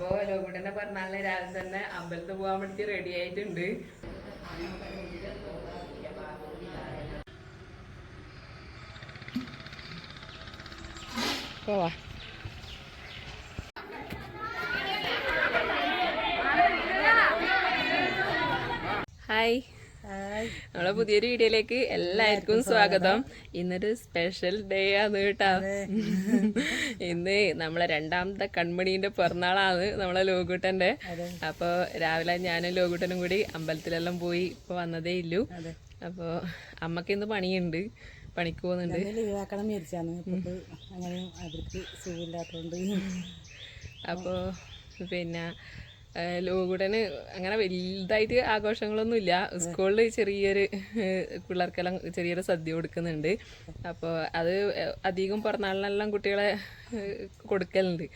അപ്പോ ലോകുട്ടന്റെ പറഞ്ഞാലിന് രാവിലെ തന്നെ അമ്പലത്തിൽ പോകാൻ വേണ്ടി റെഡി ആയിട്ടുണ്ട്. ഹായ്. നമ്മളെ പുതിയൊരു വീഡിയോയിലേക്ക് എല്ലാവർക്കും സ്വാഗതം. ഇന്നൊരു സ്പെഷ്യൽ ഡേ ആണ് കേട്ടോ. ഇന്ന് നമ്മളെ രണ്ടാമത്തെ കൺമണീന്റെ പിറന്നാളാണ് നമ്മളെ ലോകൂട്ടന്റെ. അപ്പോൾ രാവിലെ ഞാനും ലോകൂട്ടനും കൂടി അമ്പലത്തിലെല്ലാം പോയി ഇപ്പൊ വന്നതേ ഇല്ലു. അപ്പോൾ അമ്മയ്ക്ക് ഇന്ന് പണിയുണ്ട്. പണിക്ക് പോകുന്നുണ്ട്. ലീവാക്കണം വിചാരിച്ചാണ്. ഇപ്പൊ അങ്ങനെ അവർക്ക് സുഖമില്ലാത്തതുകൊണ്ട്. അപ്പോൾ പിന്നെ ലോകുടന് അങ്ങനെ വലുതായിട്ട് ആഘോഷങ്ങളൊന്നുമില്ല. സ്കൂളിൽ ചെറിയൊരു പിള്ളേർക്കെല്ലാം ചെറിയൊരു സദ്യ കൊടുക്കുന്നുണ്ട്. അപ്പോൾ അത് അധികം പിറന്നാളിനെല്ലാം കുട്ടികളെ കൊടുക്കലുണ്ട്.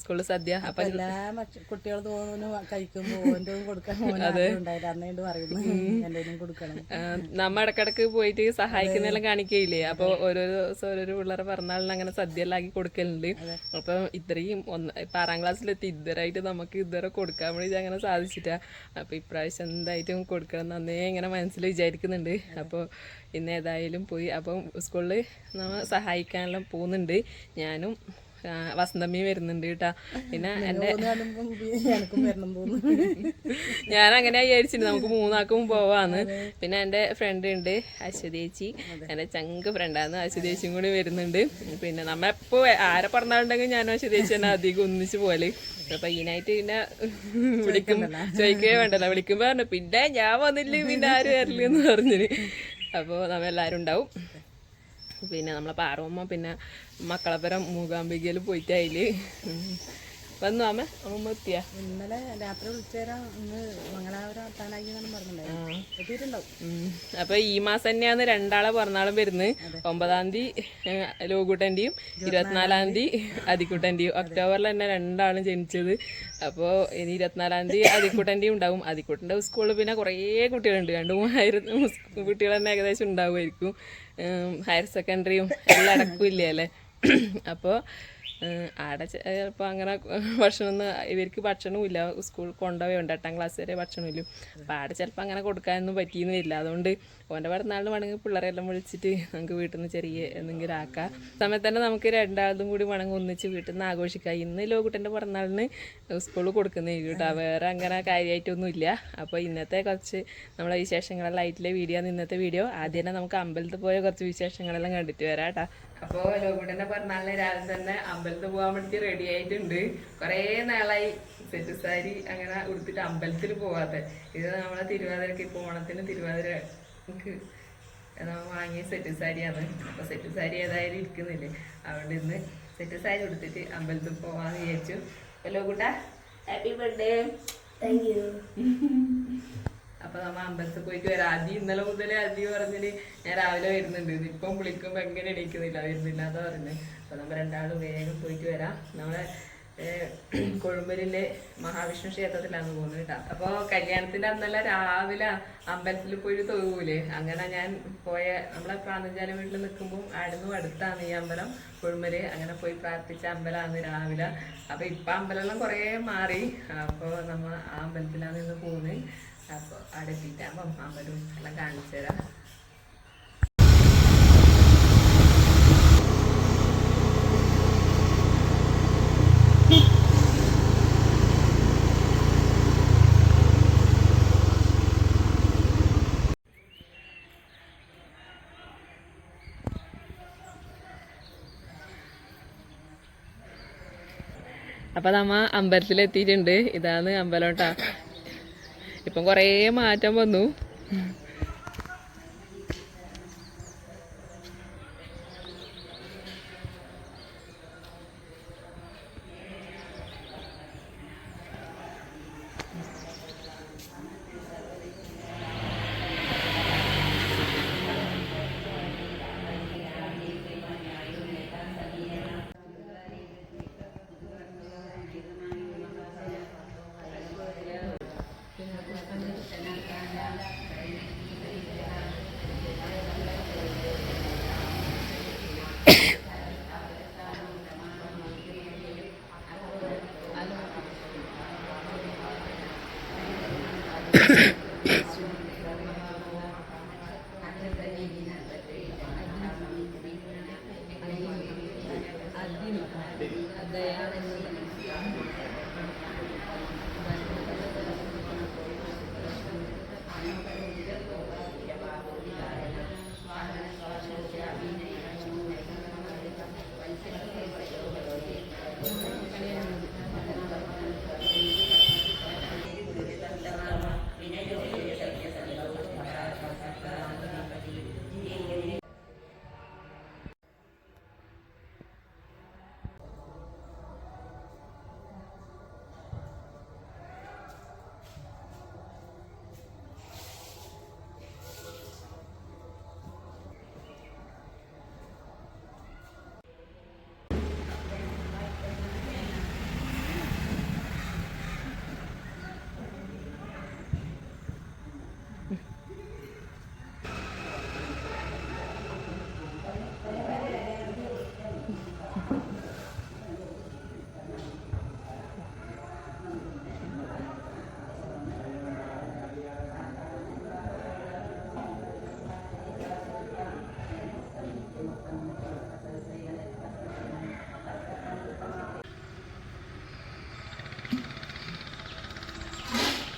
സ്കൂളിൽ സദ്യ. അപ്പൊ എല്ലാ കുട്ടികൾ തോന്നുന്നു കഴിക്കുമ്പോ ഓന്റെ കൊടുക്കാൻ ഉണ്ടായില്ല അന്നേണ്ട് പറയുന്നു കൊടുക്കണം. നമ്മ ഇടക്കിടക്ക് പോയിട്ട് സഹായിക്കുന്നെല്ലാം കാണിക്കയില്ലേ അപ്പൊ ഓരോ ദിവസം ഓരോരോ പിള്ളേരെ പറഞ്ഞാലും അങ്ങനെ സദ്യ എല്ലാം ആക്കി കൊടുക്കലുണ്ട്. അപ്പൊ ഇത്രയും ഒന്ന് ഇപ്പൊ ആറാം ക്ലാസ്സിലെത്തി. ഇതുവരായിട്ട് നമുക്ക് ഇതുവരെ കൊടുക്കാൻ വേണ്ടി അങ്ങനെ സാധിച്ചിട്ടാ. അപ്പൊ ഇപ്രാവശ്യം എന്തായിട്ടും കൊടുക്കണം എന്നേ ഇങ്ങനെ മനസ്സിൽ വിചാരിക്കുന്നുണ്ട്. അപ്പോൾ ഇന്ന് ഏതായാലും പോയി അപ്പം സ്കൂളിൽ നമ്മൾ സഹായിക്കാനെല്ലാം പോകുന്നുണ്ട്. ഞാനും വസന്തമ്മി വരുന്നുണ്ട് കേട്ടാ. പിന്നെ എന്റെ ഞാൻ അങ്ങനെ വിചാരിച്ചിട്ട് നമുക്ക് മൂന്നാക്കും പോവാന്ന്. പിന്നെ എന്റെ ഫ്രണ്ട് ഉണ്ട് അശ്വതേച്ചി എന്റെ ചങ്ക് ഫ്രണ്ടാണ് അശ്വതേച്ചിയും കൂടി വരുന്നുണ്ട്. പിന്നെ നമ്മളിപ്പോ ആരെ പറഞ്ഞാലുണ്ടെങ്കിൽ ഞാനും അശ്വതേച്ചി തന്നെ അധികം ഒന്നിച്ചു പോലെ അപ്പൊ ഇതിനായിട്ട് പിന്നെ വിളിക്കും. ചോദിക്കുകയേ വേണ്ടല്ലോ. വിളിക്കുമ്പോ പറഞ്ഞു പിന്നെ ഞാൻ വന്നില്ല പിന്നെ ആരും വരില്ലെന്ന് പറഞ്ഞിന്. അപ്പോൾ നമ്മ എല്ലാവരും ഉണ്ടാവും പിന്നെ നമ്മളെ പാറമ്മ പിന്നെ മക്കളപ്പുരം മൂകാംബികയിൽ പോയിട്ട് അതിൽ വന്നു അമ്മ അമ്മ എത്തിയാ? ഇന്നലെ രാത്രി വിളിച്ചേരാ ഇന്ന് എത്താനായി എത്തിയിട്ടുണ്ടാവും. ഉം. അപ്പൊ ഈ മാസം തന്നെയാണ് രണ്ടാളെ പിറന്നാളും വരുന്നത്. ഒമ്പതാം തീയതി ലോകൂട്ടന്റെയും ഇരുപത്തിനാലാം തീയതി. അതിക്കുട്ടന്റെയും. ഒക്ടോബറിൽ തന്നെ രണ്ടാളും ജനിച്ചത്. അപ്പോൾ ഇനി ഇരുപത്തിനാലാം തീയതി അതിക്കുട്ടന്റെയും ഉണ്ടാവും. അതിക്കുട്ടന്റെ സ്കൂളിൽ പിന്നെ കുറേ കുട്ടികളുണ്ട്. രണ്ട് മൂവായിരം കുട്ടികൾ തന്നെ ഏകദേശം ഉണ്ടാവുമായിരിക്കും. ഹയർ സെക്കൻഡറിയും എല്ലാം അടക്കില്ലേ അല്ലേ? അപ്പോൾ ആടെ ചിലപ്പോൾ അങ്ങനെ ഭക്ഷണമൊന്നും ഇവർക്ക് ഭക്ഷണവും ഇല്ല സ്കൂൾ കൊണ്ടുപോയുണ്ട് എട്ടാം ക്ലാസ് വരെ ഭക്ഷണമില്ല. അപ്പോൾ ആടെ ചിലപ്പോൾ അങ്ങനെ കൊടുക്കാനൊന്നും പറ്റിയെന്ന് വരില്ല. അതുകൊണ്ട് ഓന്റെ പിറന്നാളിന് വേണമെങ്കിൽ പിള്ളേരെല്ലാം വിളിച്ചിട്ട് നമുക്ക് വീട്ടിൽ നിന്ന് ചെറിയ എന്തെങ്കിലും ആക്കാം. സമയത്ത് തന്നെ നമുക്ക് രണ്ടാളും കൂടി വേണമെങ്കിൽ ഒന്നിച്ച് വീട്ടിൽ നിന്ന് ആഘോഷിക്കാം. ഇന്ന് ലോകുട്ടന്റെ പിറന്നാളിന് സ്കൂളിൽ കൊടുക്കുന്നേ കേട്ടോ. വേറെ അങ്ങനെ കാര്യമായിട്ടൊന്നും ഇല്ല അപ്പോൾ ഇന്നത്തെ കുറച്ച് നമ്മളെ വിശേഷങ്ങളെല്ലാം ആയിട്ടുള്ള വീഡിയോ ഇന്നത്തെ വീഡിയോ ആദ്യം തന്നെ നമുക്ക് അമ്പലത്തിൽ പോയ കുറച്ച് വിശേഷങ്ങളെല്ലാം കണ്ടിട്ട് വരാം കേട്ടോ. അപ്പോ ലോകുട്ടന്റെ പിറന്നാളിന് രാവിലെ തന്നെ അമ്പലത്തിൽ പോകാൻ വേണ്ടി റെഡി ആയിട്ടുണ്ട്. കൊറേ നാളായി. സെറ്റ് സാരി അങ്ങനെ ഉടുത്തിട്ട് അമ്പലത്തിൽ പോവാതെ ഇത് നമ്മളെ തിരുവാതിരക്ക് ഇപ്പൊ ഓണത്തിന് തിരുവാതിര വാങ്ങിയ സെറ്റ് സാരിയാണ്. അപ്പൊ സെറ്റ് സാരി ഏതായാലും ഇരിക്കുന്നില്ലേ. അവിടെ ഇന്ന് സെറ്റ് സാരി ഉടുത്തിട്ട് അമ്പലത്തിൽ പോവാന്ന് വിചാരിച്ചു. Hello happy birthday thank you അപ്പൊ നമ്മ അമ്പലത്തിൽ പോയിട്ട് വരാം. അതി ഇന്നലെ മുതലേ അതി പറഞ്ഞിട്ട് ഞാൻ രാവിലെ വരുന്നുണ്ട്. ഇപ്പം വിളിക്കുമ്പോ എങ്ങനെ എണീക്കുന്നില്ല വരുന്നില്ല അതാ പറയുന്നത് അപ്പൊ നമ്മ രണ്ടാളും വേഗം പോയിട്ട് വരാം. നമ്മളെ കൊഴുമ്പലിലെ മഹാവിഷ്ണു ക്ഷേത്രത്തിലാണ് പോകുന്നത് കേട്ടോ. അപ്പൊ കല്യാണത്തിന്റെ അന്നല്ല രാവിലെ അമ്പലത്തിൽ പോയി തൊഴുകൂലേ അങ്ങനെ ഞാൻ പോയ നമ്മളെ പ്രാന്തജാല വീട്ടിൽ നിൽക്കുമ്പോൾ ആടുന്നു അടുത്താണ് ഈ അമ്പലം കൊഴുമ്പൽ. അങ്ങനെ പോയി പ്രാർത്ഥിച്ച അമ്പലമാണ് രാവിലെ. അപ്പൊ ഇപ്പൊ അമ്പലമെല്ലാം കുറേ മാറി. അപ്പൊ നമ്മ ആ അമ്പലത്തിലാണ് ഇന്ന് പോകുന്നത് അപ്പോൾ അവിടെ എത്തിയിട്ടാകുമ്പം അമ്പലം എല്ലാം കാണിച്ചു തരാം. അപ്പൊ നമ്മ അമ്പലത്തിൽ എത്തിയിട്ടുണ്ട് ഇതാണ് അമ്പലം കേട്ടാ. ഇപ്പം കുറേ മാറ്റം വന്നു.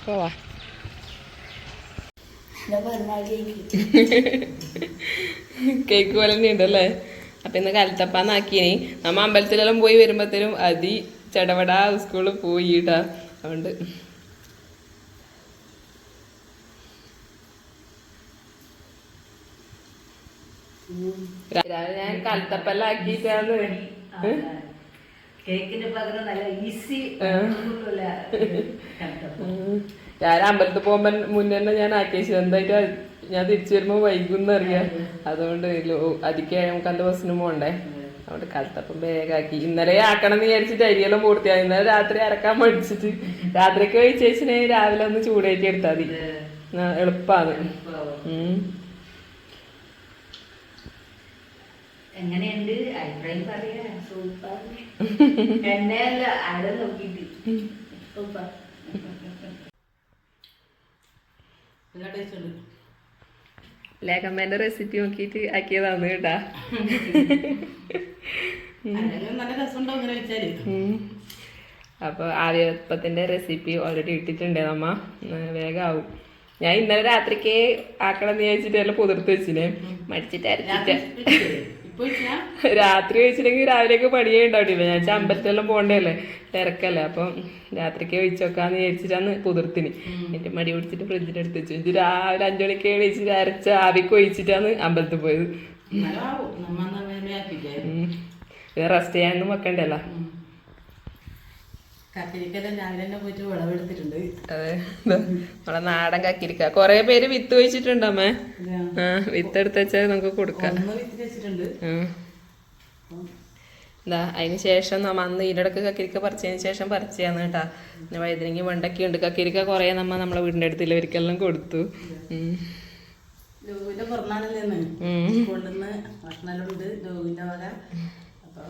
പോവാ കേക്ക് പോലെ തന്നെ ഉണ്ടല്ലേ അപ്പൊ ഇന്ന് കലത്തപ്പാന്നാക്കിയേ നമ്മ അമ്പലത്തിലെല്ലാം പോയി വരുമ്പോഴത്തേനും അതി ചടപട സ്കൂളിൽ പോയിട്ടാ അതുകൊണ്ട്. ഞാൻ കലത്തപ്പെല്ലാം ആക്കിയിട്ടാണ് കേക്കിന് പകരം നല്ല ഈസി ഞാൻ അമ്പലത്തിൽ പോകുമ്പോ മുന്നേ തന്നെ ഞാൻ ആക്കേശ് എന്തായിട്ട് ഞാൻ തിരിച്ചു വരുമ്പോ വൈകുന്ന അറിയാം. അതുകൊണ്ട് അതിക്ക് നമുക്ക് ബസ്സിന് പോണ്ടേ. അതുകൊണ്ട് കലത്തപ്പം വേഗാക്കി. ഇന്നലെ ആക്കണം എന്ന് വിചാരിച്ചിട്ട് അരിയെല്ലാം പൂർത്തിയായി ഇന്നലെ രാത്രി അരക്കാൻ പഠിച്ചിട്ട് രാത്രിക്ക് വെച്ചേച്ചിനെ രാവിലെ ഒന്ന് ചൂടേറ്റി എടുത്താൽ മതി. എളുപ്പാണ്. എങ്ങനെയുണ്ട്? അഭിപ്രായം പറയാ. സൂപ്പർ. എന്നെ അല്ല അവിടെ നോക്കിയിട്ട് ലേഖമ്മേന്റെ റെസിപ്പി നോക്കിയിട്ട് ആക്കിയതാണ് കേട്ടാ. അപ്പോൾ ആര്യപ്പത്തിന്റെ റെസിപ്പി ഓൾറെഡി ഇട്ടിട്ടുണ്ട് നമ്മ. വേഗം ആവും ഞാൻ ഇന്നലെ രാത്രിക്ക് ആക്കണം എന്ന് വിചാരിച്ചിട്ട് എല്ലാം പുതിർത്ത് വെച്ചിനെ. മടിച്ചിട്ട് അരച്ചിട്ട്. രാത്രി വെച്ചില്ലെങ്കിൽ രാവിലെയൊക്കെ പണിയേ ഉണ്ടാവില്ല ഞാൻ വെച്ചാൽ അമ്പലത്തിലെല്ലാം പോകണ്ടല്ലേ തിരക്കല്ലേ അപ്പം രാത്രിക്ക് ഒഴിച്ചോക്കാന്ന് വിചാരിച്ചിട്ടാണ് പുതിർത്തിന് എന്റെ മടി പിടിച്ചിട്ട് ഫ്രിഡ്ജിൽ അടുത്ത് വെച്ചു ഇത് രാവിലെ അഞ്ചു മണിക്ക് വെച്ചിട്ട് അരച്ച ആവിക്ക് ഒഴിച്ചിട്ടാണ് അമ്പലത്തിൽ പോയത് റെസ്റ്റ് ചെയ്യാനൊന്നും വെക്കണ്ടല്ലോ രാവിലെ തന്നെ പോയിട്ട് വിളവെടുത്തിട്ടുണ്ട്. അതെ. നമ്മളെ നാടൻ കക്കിരിക്ക. കൊറേ പേര് വിത്ത് വെച്ചിട്ടുണ്ട് അമ്മേ. ആ വിത്ത് എടുത്ത് വെച്ചാൽ നമുക്ക് കൊടുക്കാം. എന്താ അതിന് ശേഷം നമ്മ അന്ന് ഇതിനിടക്ക് കക്കിരിക്ക പറിച്ചതിന് ശേഷം പറിച്ചാന്ന് കേട്ടാ. പിന്നെ വഴുതനങ്ങി വെണ്ടക്കി ഉണ്ട് കക്കിരിക്ക കുറേ നമ്മ നമ്മളെ വീടിന്റെ അടുത്തുള്ള ഒരിക്കലും കൊടുത്തു. ലോകിന്റെ പിറന്നാളില്ലെന്ന് ഉം. സ്കൂളിൽ നിന്ന് ഭക്ഷണമെല്ലാം ഉണ്ട്. ലോകിന്റെ വക. അപ്പൊ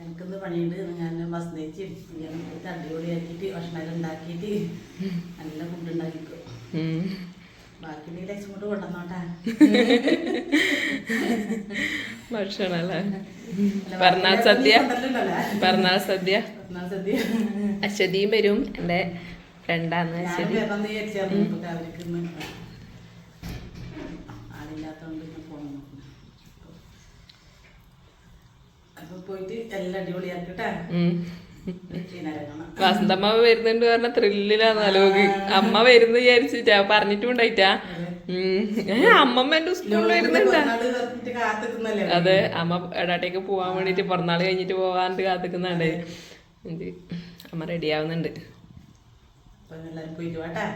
എനിക്കിന്ന് പണിയുണ്ട് ഞാൻ ബസ് നയിച്ച് ഞാൻ അടിപൊളിയാക്കിയിട്ട് ഭക്ഷണം ഉണ്ടാക്കിയിട്ട് നല്ല ഫുഡ് ഉണ്ടാക്കിക്കും. ബാക്കി ലക്ഷം കൊണ്ട് കൊണ്ടുവന്നോട്ടാ. ഭക്ഷണല്ലേ? അല്ലേ സദ്യ. പിറന്നാൾ സദ്യ. പറഞ്ഞാൽ സദ്യ. അശ്വതിയും വരും എന്റെ ഫ്രണ്ടാന്ന് അശ്വതി വരണം വിചാരിച്ചായിരുന്നു ഇപ്പൊ അവർക്ക് ഇന്ന് ആളില്ലാത്തോണ്ട് ഇന്ന് പോകണം അപ്പൊ പോയിട്ട് എല്ലാം അടിപൊളിയാക്കിട്ടാ. വസന്തമ്മ വരുന്നുണ്ട് പറഞ്ഞ ത്രില്ലിലാണ് അലോക് അമ്മ വരുന്ന വിചാരിച്ചിട്ടാ പറഞ്ഞിട്ടും ഉണ്ടായിട്ടാ ഉം. ഏ, അമ്മമ്മ എന്റെ സ്കൂളിൽ വരുന്നുണ്ടാ. അതെ അമ്മ എടാട്ടേക്ക് പോവാൻ വേണ്ടിട്ട് പിറന്നാൾ കഴിഞ്ഞിട്ട് പോവാണ്ട് കാത്തിക്കുന്നുണ്ട്. അമ്മ റെഡി ആവുന്നുണ്ട് എല്ലാരും പോയിട്ട് വാട്ടാ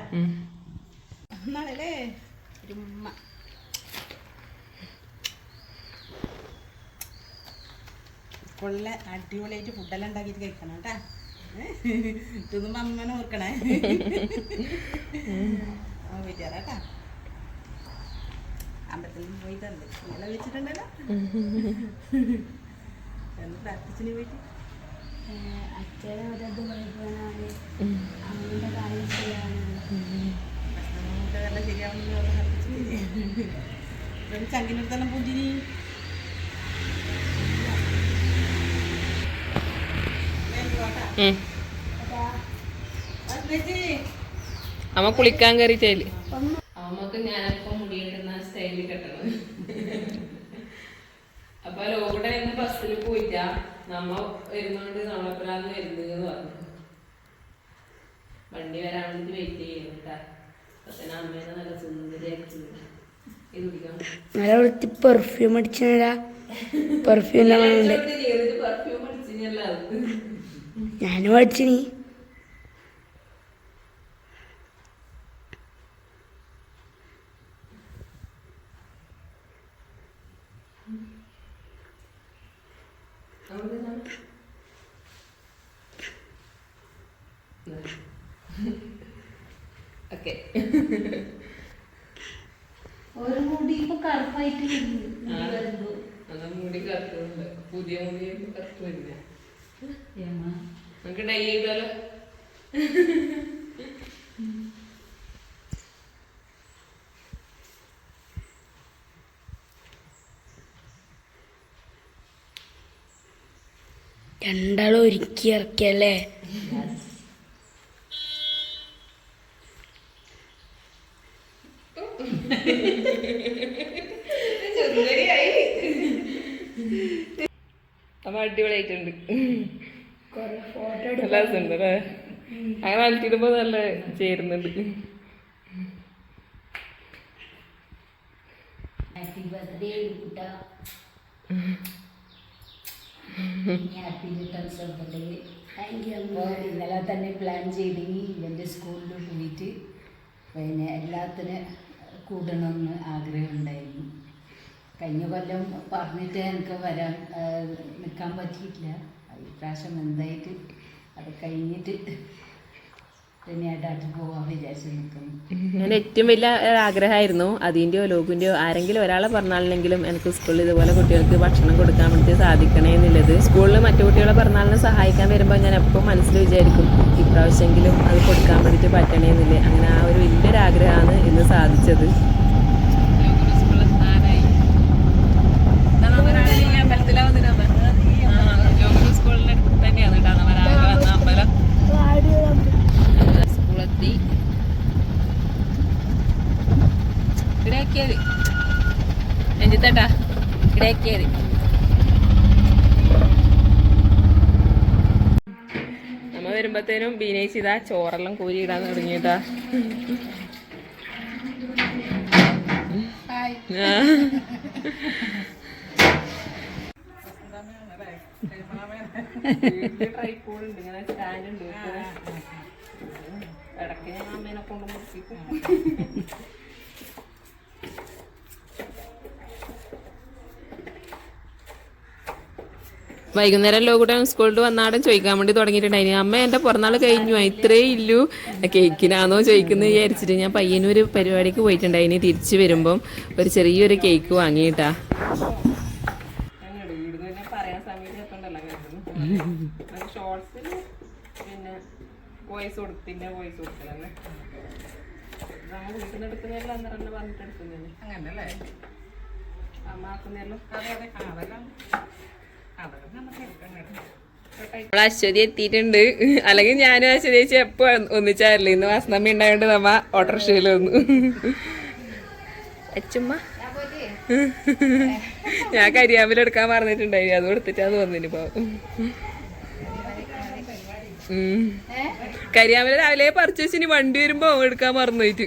കൊള്ള അടിപൊളിയായിട്ട് ഫുഡെല്ലാം ഉണ്ടാക്കിയിട്ട് കഴിക്കണം കേട്ടാ. തിന്നുമ്പോ അമ്മനെ ഓർക്കണേ. വീട്ടുകാരാട്ടാ അമ്പലത്തിൽ അമ്പലത്തിൽ പോയിട്ടുണ്ട് ഇന്നലെ വെച്ചിട്ടുണ്ടല്ലോ. എന്ന് പ്രാർത്ഥിച്ചിന് പോയിട്ട്. അച്ഛനെ കാര്യം ചെയ്യാനാണ്. ഭക്ഷണം ശരിയാവുന്നല്ലോ പ്രാർത്ഥിച്ചിട്ട് ചങ്കിനടുത്തെല്ലാം പൂജിനി അമ്മ കുളിക്കാൻ കയറിയിട്ടേൽ അമ്മയ്ക്ക് ഞാനിപ്പോ മുടിയിടുന്ന സ്റ്റൈലിൽ കെട്ടണം. അപ്പൊ ലോകടെ ഇന്ന് ബസ്സിൽ പോയിട്ടാ നമ്മ വരുന്നോണ്ട് നമ്മളെപ്പോഴാന്ന് വരുന്നത് പറഞ്ഞു. വണ്ടി വരാൻ വേണ്ടി വെയിറ്റ് ചെയ്യുന്നു കേട്ടാ പക്ഷെ അമ്മേനെ നല്ല സുന്ദരിയാക്കി ഇത് കുടിക്കാം നല്ല വൃത്തി പെർഫ്യൂം അടിച്ചാ പെർഫ്യൂം ഞാനും അടിച്ചിനി. രണ്ടാളും ഒരുക്കി ഇറക്കിയല്ലേ? അപ്പൊ അടിപൊളിയായിട്ടുണ്ട്. നല്ല രസമുണ്ട് അല്ലേ? അങ്ങനെ അലത്തിടുമ്പോ നല്ല ചേരുന്നുണ്ട്. Happy returns of the day അപ്പോൾ ഇന്നലെ തന്നെ പ്ലാൻ ചെയ്തെങ്കിൽ ഇവന്റെ സ്കൂളിൽ പോയിട്ട് പിന്നെ എല്ലാത്തിനും കൂടണമെന്ന് ആഗ്രഹമുണ്ടായിരുന്നു കഴിഞ്ഞ കൊല്ലം പറഞ്ഞിട്ട് എനിക്ക് വരാൻ നിൽക്കാൻ പറ്റിയിട്ടില്ല. ഇപ്രാവശ്യം എന്തായിട്ട്? അത് കഴിഞ്ഞിട്ട് വിചാരിച്ച് ഏറ്റവും വലിയ ആഗ്രഹമായിരുന്നു അതിന്റെയോ ലോകിന്റെയോ ആരെങ്കിലും ഒരാളെ പറഞ്ഞാലെങ്കിലും എനിക്ക് സ്കൂളിൽ ഇതുപോലെ കുട്ടികൾക്ക് ഭക്ഷണം കൊടുക്കാൻ വേണ്ടി സാധിക്കണേ എന്നുള്ളത്. സ്കൂളിൽ മറ്റു കുട്ടികളെ പറഞ്ഞാലും സഹായിക്കാൻ വരുമ്പോൾ ഞാൻ എപ്പോൾ മനസ്സിൽ വിചാരിക്കും ഇപ്രാവശ്യമെങ്കിലും അത് കൊടുക്കാൻ വേണ്ടിയിട്ട് പറ്റണേ എന്നില്ലേ അങ്ങനെ ആ ഒരു വലിയൊരു ആഗ്രഹമാണ് ഇന്ന് സാധിച്ചത് സ്കൂളിന് തന്നെയാണ് കേട്ടോ അമ്പലം സ്കൂളെത്തി ഇടയാക്കിയത് രഞ്ജിത്തേട്ടാ ഇടയാക്കിയത് നമ്മ വരുമ്പത്തേനും ബീനേശ് ഇതാ ചോറെല്ലാം കോരി ഇടാൻ തുടങ്ങിയിട്ടാ ആ. വീട്ടിൽ tripod ഇതാ ചോറെല്ലാം stand ഉണ്ട്. ഇടയ്ക്ക് ഞാൻ അമ്മേനെ കൊണ്ട് മുറിപ്പിക്കും വൈകുന്നേരം ലോകൂട്ടൻ സ്കൂളിൽ വന്നാടും ചോദിക്കാൻ വേണ്ടി തുടങ്ങിയിട്ടുണ്ടായിരുന്നു അമ്മ എന്റെ പിറന്നാൾ കഴിഞ്ഞു ഇത്രേ ഇല്ലു. കേക്കിനാണോ ചോദിക്കുന്നത് വിചാരിച്ചിട്ട് ഞാൻ പയ്യനൊരു പരിപാടിക്ക് പോയിട്ടുണ്ടായിനി. തിരിച്ചു വരുമ്പം ഒരു ചെറിയൊരു കേക്ക് വാങ്ങിയിട്ടാ. പിന്നെ വോയിസ് കൊടുത്തില്ല വോയിസ് കൊടുക്കലല്ലേ നമ്മൾ വീട്ടിൽ നിന്ന് എടുക്കുന്നതെല്ലാം അന്നേരം പറഞ്ഞിട്ട് എടുക്കുന്നതന്നെ അങ്ങനല്ലേ അമ്മാക്കുന്നതെല്ലാം അതെ അതെ അതെല്ലാം നമ്മൾ അശ്വതി എത്തിയിട്ടുണ്ട്. അല്ലെങ്കിൽ ഞാനും അശ്വതി ചേച്ചി എപ്പോ ഒന്നിച്ചാറില്ല ഇന്ന് വാസനമ്മ ഉണ്ടായോണ്ട് നമ്മ ഓട്ടോറിക്ഷയിൽ വന്നു. അച്ഛമ്മ ഞാൻ കരിയാമ്പിൽ എടുക്കാൻ പറഞ്ഞിട്ടുണ്ടായി അത് കൊടുത്തിട്ടാ അത് വന്നിന് ഇപ്പൊ കരിയാമ്പിൽ രാവിലെ പറിച്ചു വെച്ചിന് വണ്ടി വരുമ്പോ എടുക്കാൻ മറന്നു പോയിട്ട്.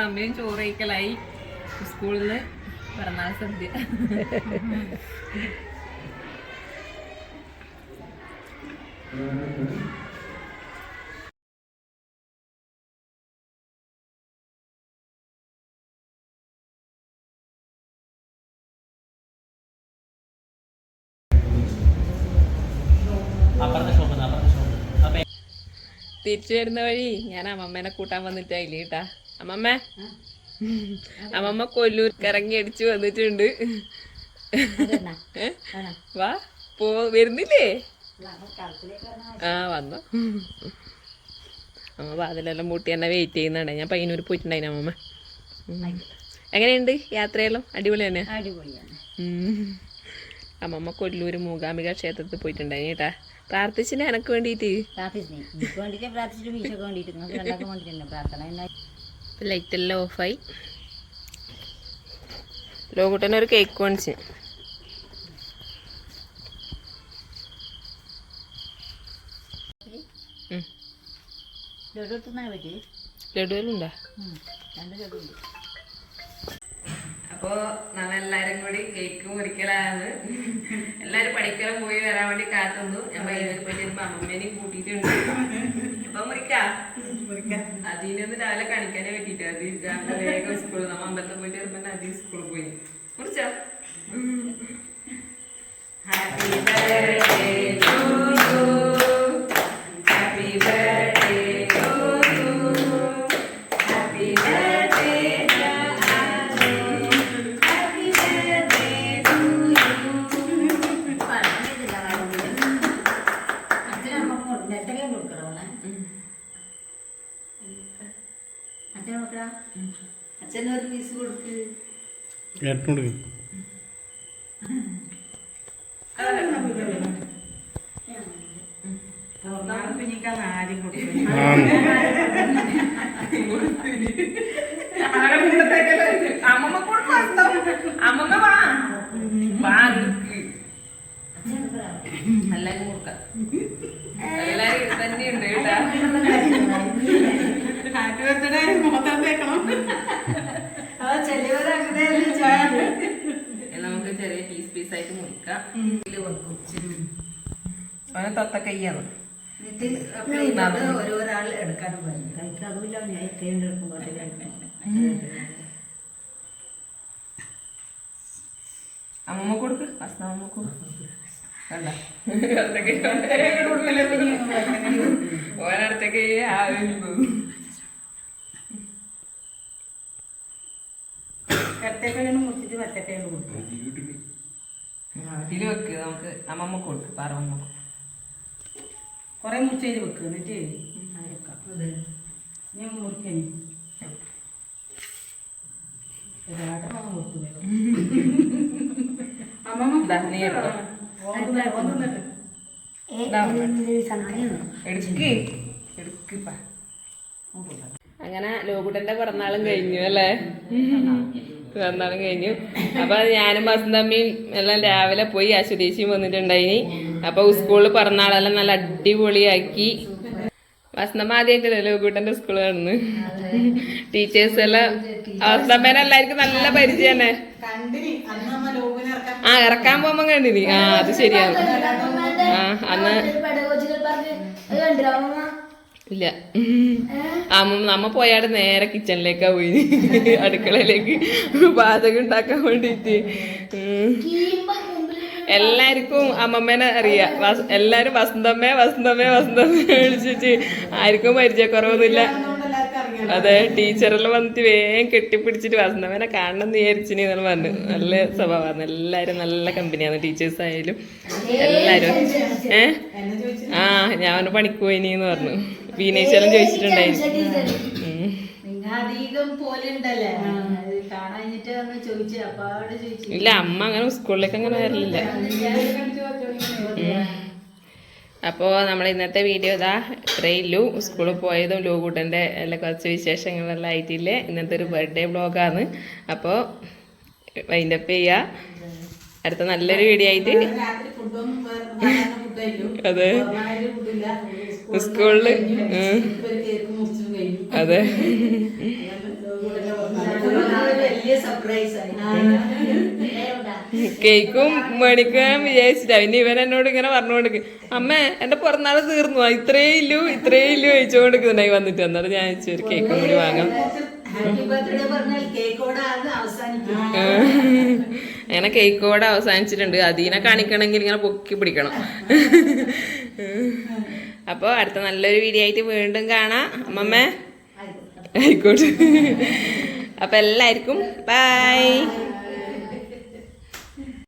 അപ്പൊ അമ്മയും ചോറ് കഴിക്കലായി സ്കൂളിൽ നിന്ന് പിറന്നാൾ സദ്യ തിരിച്ചു വരുന്ന വഴി ഞാൻ അമ്മമ്മേനെ കൂട്ടാൻ വന്നിട്ടായില്ലേ കേട്ടാ അമ്മമ്മ. അമ്മമ്മ കൊല്ലൂർ കറങ്ങി അടിച്ചു വന്നിട്ടുണ്ട്? വാ പോ വരുന്നില്ലേ? ആ വന്നോ. അമ്മ വാതിലെല്ലാം മൂട്ടി എന്നെ വെയിറ്റ് ചെയ്യുന്നുണ്ട് ഞാൻ പയ്യന്നൂർ പോയിട്ടുണ്ടായിരുന്നു അമ്മമ്മ. എങ്ങനെയുണ്ട് യാത്രയെല്ലാം? അടിപൊളി തന്നെ. അമ്മമ്മ കൊല്ലൂർ മൂകാംബിക ക്ഷേത്രത്തിൽ പോയിട്ടുണ്ടായി കേട്ടാ. പ്രാർത്ഥിച്ചിന് എനക്ക് വേണ്ടിയിട്ട് പ്രാർത്ഥിച്ചു എനിക്ക് വേണ്ടിയിട്ട് പ്രാർത്ഥിച്ചിട്ട് മീശൊക്കെ വേണ്ടിയിട്ട് നിങ്ങൾക്ക് രണ്ടാക്കും വേണ്ടിയിട്ട് തന്നെ പ്രാർത്ഥന എന്നാ ലൈറ്റ് എല്ലാം ഓഫായി ലോകൂട്ടനെ ഒരു കേക്ക് ലഡുവിലുണ്ടാ ഉണ്ട് അപ്പോ നമ്മൾ എല്ലാരും കൂടി കേക്ക് മുറിക്കലാണ്. എല്ലാരും പഠിക്കലും പോയി വരാൻ വേണ്ടി കാത്തുന്നു. ഞാൻ വൈകുന്നേരം പോയിട്ട് അമ്മമ്മേനെയും കൂട്ടിയിട്ടുണ്ട്. അപ്പൊ മുറിക്കാ. അതിനൊന്ന് രാവിലെ കാണിക്കാനേ പറ്റിട്ട് അത് രാവിലെ വേഗം സ്കൂളിൽ നമ്മ അമ്പലത്തിൽ പോയിട്ട് വരുമ്പോ അതി സ്കൂളിൽ പോയി. കുറിച്ചോ? Happy birthday to you happy birthday to you happy birthday അച്ഛനമ്മക്ക് കൊടുക്കണം എത്രയും കൊടുക്കണം മോളെ അച്ഛൻ കൊടുക്കടാ അച്ഛനൊരു പീസ് കൊടുക്ക് ഏട്ടനോട് പിന്നിക്കാൻ ആരും കൊടുക്കും ആ അമ്മമ്മ കൊടുക്കും അമ്മമ്മ വാ വാ നിക്ക്. എല്ലാരും കൊടുക്കാം എല്ലാരും ഇത് തന്നെയുണ്ട് കേട്ടാ ഹാപ്പി ബർത്ത്ഡേ മൊത്തം തേക്കണം ഇത് നമുക്ക് ചെറിയ പീസ് പീസ് ആയിട്ട് മുറിക്കാം ഇതിൽ വെക്കും അവനെ തത്ത കയ്യാണ് ഓരോരാൾ എടുക്കാൻ പറഞ്ഞു കഴിക്കാതുമില്ല ഞാൻ കൈകൊണ്ട് എടുക്കുമ്പോൾ അമ്മമ്മ കൊടുക്ക് ഭക്ഷണം അമ്മമ്മ കൊടുക്ക് വേണ്ട ഓരടുത്തേക്ക് ആവില്ല കട്ടക്കയാണ് മുറിച്ചിട്ട് വറ്റക്കയാണ് കൊടുക്കും ഇതിൽ വെക്ക് നമുക്ക് അമ്മമ്മ കൊടുക്ക് പറമ്മ അമ്മമ്മ കൊറേ മുറിച്ചതിൽ വെക്ക് എന്നിട്ട് ഞാൻ മുറിക്കണി. എടുക്ക് എടുക്ക് അങ്ങനെ ലോകുട്ടന്റെ പിറന്നാളും കഴിഞ്ഞു അല്ലേ? പിറന്നാളും കഴിഞ്ഞു. അപ്പൊ ഞാനും ബസന്തമ്മയും എല്ലാം രാവിലെ പോയി അശ്വതീശിയും വന്നിട്ടുണ്ടായിനി. അപ്പൊ സ്കൂളിൽ പിറന്നാളെല്ലാം നല്ല അടിപൊളിയാക്കി. വസന്തമ്മ ആദ്യമായിട്ടല്ലേ ലോകൂട്ടന്റെ സ്കൂളിൽ കാണുന്നു ടീച്ചേഴ്സ് എല്ലാം വസന്തമ്മേനെ എല്ലാവർക്കും നല്ല പരിചയം തന്നെ ആ ഇറക്കാൻ പോകുമ്പോ കണ്ടിനി. ആ അത് ശരിയാണ്. ആ അന്ന് ഇല്ല. അമ്മ നമ്മ പോയാട് നേരെ കിച്ചണിലേക്കാ പോയി അടുക്കളയിലേക്ക് പാചകം ഉണ്ടാക്കാൻ വേണ്ടിട്ട് എല്ലാവർക്കും അമ്മമ്മേനെ അറിയാം. എല്ലാരും വസന്തമ്മേ വസന്തമ്മേ വസന്തമ്മേ വിളിച്ചിട്ട് ആർക്കും പരിചയക്കുറവൊന്നുമില്ല. അതെ ടീച്ചറെല്ലാം വന്നിട്ട് വേഗം കെട്ടിപ്പിടിച്ചിട്ട് വസന്തമ്മേനെ കാണണം എന്ന് വിചാരിച്ചിനി എന്നാണ് പറഞ്ഞു നല്ല സ്വഭാവമാണ് എല്ലാവരും നല്ല കമ്പനിയാണ് ടീച്ചേഴ്സ് ആയാലും എല്ലാവരും ഏ? ആ ഞാൻ പണിക്ക് പോയിനി എന്ന് പറഞ്ഞു. വീനേശ്വരം ചോദിച്ചിട്ടുണ്ടായിരുന്നു. ഇല്ല അമ്മ അങ്ങനെ സ്കൂളിലേക്ക് അങ്ങനെ വരലില്ല. അപ്പോൾ നമ്മൾ ഇന്നത്തെ വീഡിയോ ഇതാ. ഇത്രയുള്ളൂ സ്കൂളിൽ പോയതും ലൂകൂട്ടന്റെ എല്ലാ കുറച്ച് വിശേഷങ്ങളെല്ലാം ആയിട്ടില്ലേ. ഇന്നത്തെ ഒരു ബർത്ത്ഡേ ബ്ലോഗാണ് അപ്പോൾ വൈൻഡപ്പ് ചെയ്യുക അടുത്ത നല്ലൊരു വീഡിയോ ആയിട്ട് അതെ. സ്കൂളിൽ അതെ. കേക്കും മേടിക്കാൻ വിചാരിച്ചിട്ടാ. പിന്നെ ഇവൻ എന്നോട് ഇങ്ങനെ കൊടുക്കും. അമ്മ എന്റെ പിറന്നാൾ തീർന്നു. ഇത്രേ ഇല്ലു ഇത്രേ ഇല്ലു ചോദിച്ചുകൊണ്ടിരിക്കുന്നുണ്ടായി വന്നിട്ട് എന്നിട്ട് ഞാൻ ഒരു കേക്കും കൂടി വാങ്ങാം. ഹാപ്പി ബർത്ത്ഡേ പറഞ്ഞാൽ കേക്കോടെ അത് അവസാനിക്കും. അങ്ങനെ കേക്കോടെ അവസാനിച്ചിട്ടുണ്ട്. അതിനെ കാണിക്കണമെങ്കിൽ ഇങ്ങനെ പൊക്കി പിടിക്കണം. അപ്പോൾ അടുത്ത നല്ലൊരു വീഡിയോ ആയിട്ട് വീണ്ടും കാണാം. അമ്മമ്മേ. ആയിക്കോട്ടെ. അപ്പം എല്ലാവർക്കും ബൈ